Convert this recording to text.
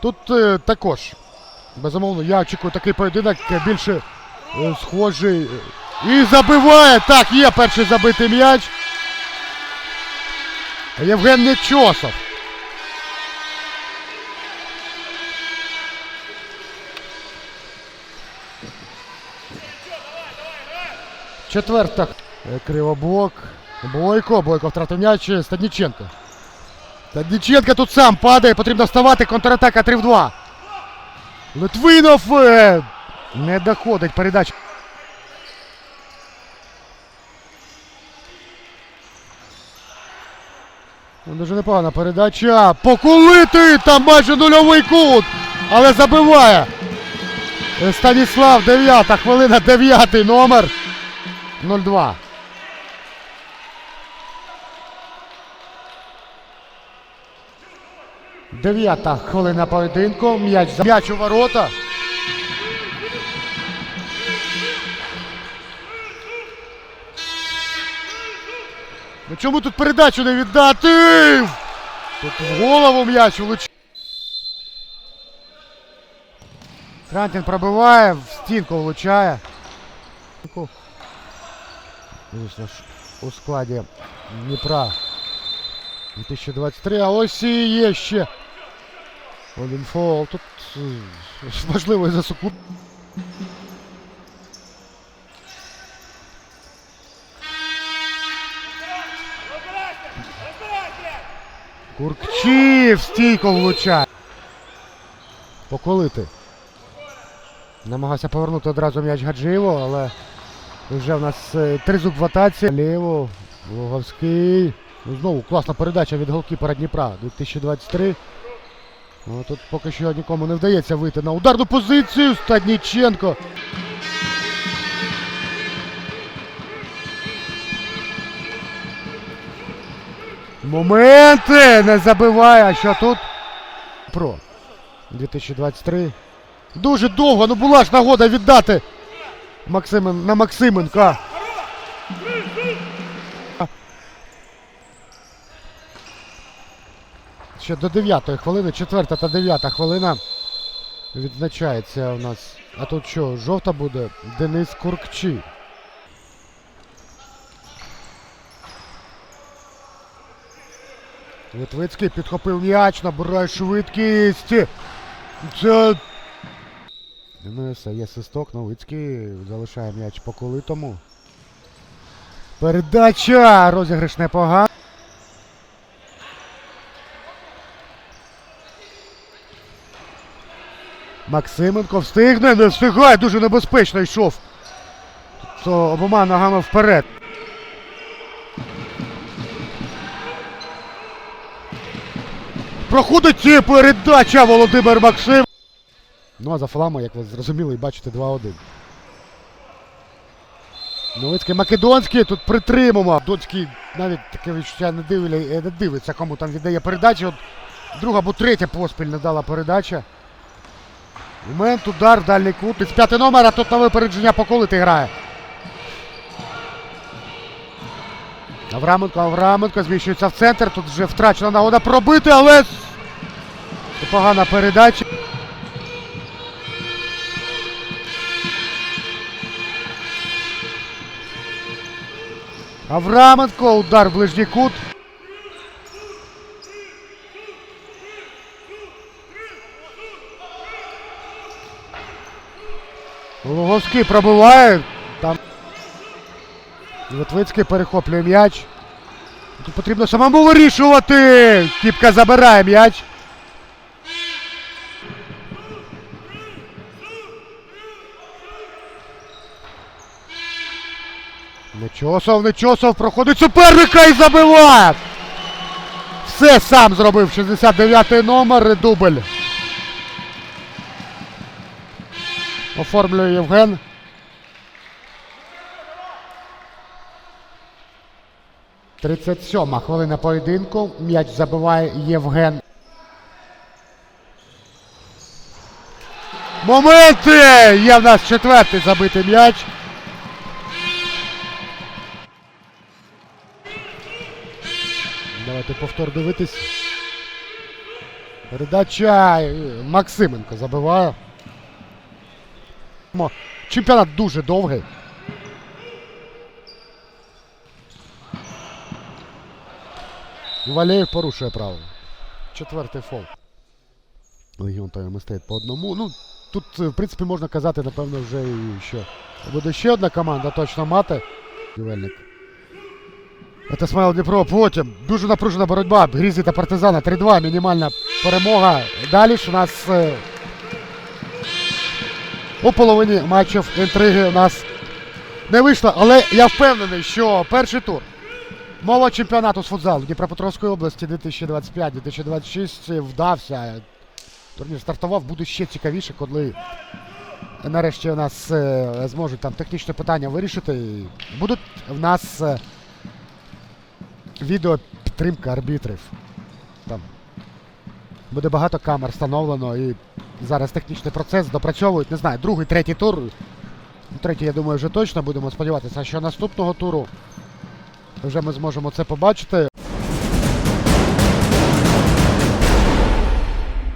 Тут е, також. Безумовно, я очікую такий поєдинок е, більше е, схожий. І забиває! Так, є перший забитий м'яч. Євген Нечосов. Четверта. Кривоблок. Бойко. Бойко втратив м'яч. е, Стадніченко. Стадніченко тут сам падає. Потрібно вставати. Контратака 3 в 2. Литвинов е, не доходить передача. Ну, Дуже непогана передача. Покулити! Там майже нульовий кут. Але забиває. Е, Станіслав, 9 хвилина, 9 номер. 0-2. Дев'ята хвилина поєдинку. М'яч за м'яч у ворота. Ну чому тут передачу не віддати? Тут в голову м'яч влучив. Крантін пробиває, в стінку влучає. Звісно ж, у складі Дніпра 2023, а ось і є ще один фол. Тут е, важливо за секунду. Куркчів стійко влучає. Поколити. Намагався повернути одразу м'яч Гаджиєву, але вже в нас е, тризуб в атаці. Ліво, Луговський. Ну, знову класна передача від голкіпера Дніпра 2023. Ну, тут поки що нікому не вдається вийти на ударну позицію. Стадніченко. Моменти не забиває. А що тут? Про 2023. Дуже довго, ну була ж нагода віддати Максимен, на Максименка. Ще до 9 хвилини, 4 та 9 хвилина відзначається у нас. А тут що, жовта буде? Денис Куркчі. Литвицький підхопив м'яч, набирає швидкість. Це. Дениса є свисток, Новицький залишає м'яч по колитому. Передача! Розіграш непогано. Максименко встигне, не встигає, дуже небезпечно йшов. Тут обома ногами вперед. Проходить передача Володимир Максим. Ну а за флами, як ви зрозуміли, бачите 2-1. Новицький Македонський тут притримуємо. Донський навіть таке відчуття не, дивля, не дивиться, кому там віддає передачу. От друга або третя поспіль не дала передача. Момент, удар, в дальній кут. 35 номер, а тут на випередження поколити грає. Авраменко, Авраменко зміщується в центр. Тут вже втрачена нагода пробити, але погана передача. Авраменко, удар в ближній кут. Луговський пробиває. Там Литвицький перехоплює м'яч. Тут потрібно самому вирішувати. Кіпка забирає м'яч. Нечосов, Нечосов проходить суперника і забиває. Все сам зробив 69-й номер дубль. Оформлює Євген. Тридцять сьома хвилина поєдинку. М'яч забиває Євген. Моменти! Є в нас четвертий забитий м'яч. Давайте повтор дивитись. Передача Максименко забиває. Чемпіонат дуже довгий. Валєєв порушує право. Четвертий фол. Легіон та стоїть по одному. Ну, тут, е, в принципі, можна казати, напевно, вже що. Буде ще одна команда точно мати. Ювельник. Це Смайл Дніпро. Потім дуже напружена боротьба. Грізі та партизана. 3-2. Мінімальна перемога. Далі ж у нас е, у половині матчів інтриги у нас не вийшло. Але я впевнений, що перший тур мова чемпіонату з футзалу Дніпропетровської області 2025-2026 вдався. Турнір стартував, буде ще цікавіше, коли нарешті у нас е, зможуть там технічне питання вирішити. Будуть в нас е, відео підтримка арбітрів. Там буде багато камер встановлено і зараз технічний процес допрацьовують. Не знаю, другий, третій тур. Ну, Третій, я думаю, вже точно будемо сподіватися, що наступного туру вже ми зможемо це побачити.